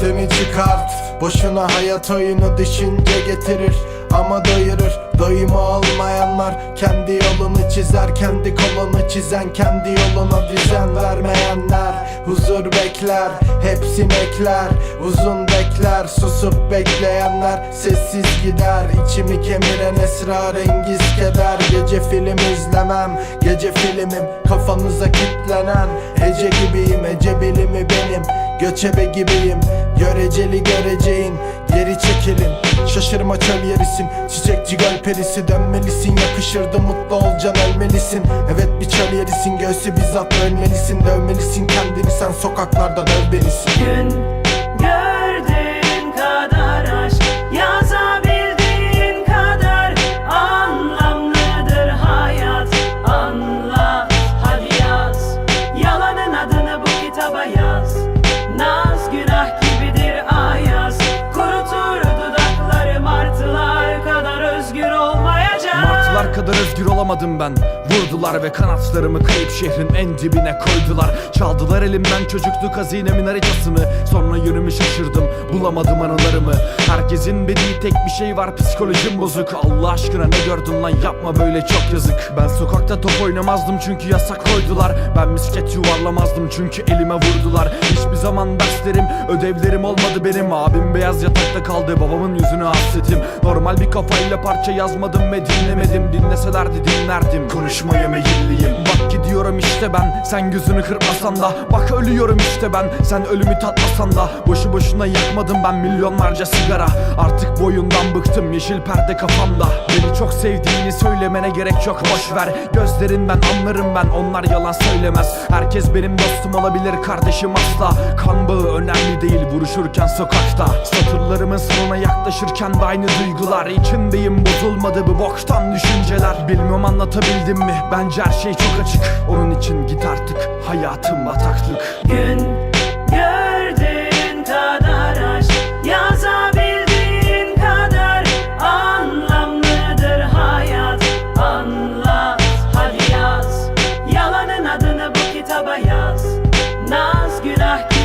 sesini çıkart. Boşuna hayat oyunu düşünce getirir. Ama doyurur. Doyumu olmayanlar kendi yolunu çizer Kendi kolunu çizen kendi yoluna düzen vermeyenler. Huzur bekler hepsini ekler Uzun bekler. Susup bekleyenler Sessiz gider. İçimi kemiren esrarengiz keder. Gece film izlemem gece filmim Kafanıza kitlenen. Ece gibiyim Ece bilimi benim. Göçebe gibiyim Göreceli göreceğin. Geri çekilin Şaşırma çöl yerisin. Çiçekçi göl perisi dönmelisin. Yakışırdı mutlu olacaksın ölmelisin Evet bir çöl yerisin Göğsü bizzat ölmelisin Dövmelisin kendini sen sokaklarda dövmelisin Gün gördüğün kadar aşk özgür olamadım ben Vurdular ve kanatlarımı kayıp şehrin en dibine koydular. Çaldılar elimden çocukluk hazinemin haritasını Sonra yönümü şaşırdım bulamadım anılarımı. Herkesin bildiği tek bir şey var psikolojim bozuk. Allah aşkına ne gördün lan yapma böyle çok yazık. Ben sokakta top oynamazdım çünkü yasak koydular. Ben misket yuvarlamazdım çünkü elime vurdular. Hiçbir zaman derslerim ödevlerim olmadı benim. Abim beyaz yatakta kaldı babamın yüzünü hasretim. Normal bir kafayla parça yazmadım ve dinlemedim. Dinleselerdi dinlerdim Konuşmaya meyilliyim Bak gidiyorum işte ben sen gözünü kırpmasan da. Bak ölüyorum işte ben sen ölümü tatmasan da. Boşu boşuna yakmadım ben milyonlarca sigara. Artık boyundan bıktım yeşil perde kafamda. Beni çok sevdiğini söylemene gerek yok boş ver. Gözlerinden anlarım ben onlar yalan söylemez. Herkes benim dostum olabilir kardeşim asla. Kan bağı önemli değil vuruşurken sokakta. Satırlarımın sonuna yaklaşırken de aynı duygular. İçindeyim bozulmadı bu boktan düşünceler. Bilmem anlatabildim mi mi? Bence her şey çok açık. Onun için git artık. Hayatım ataklık Gün gördüğün kadar aşk Yazabildiğin kadar anlamlıdır hayat. Anlat hadi yaz. Yalanın adını bu kitaba yaz. Naz günah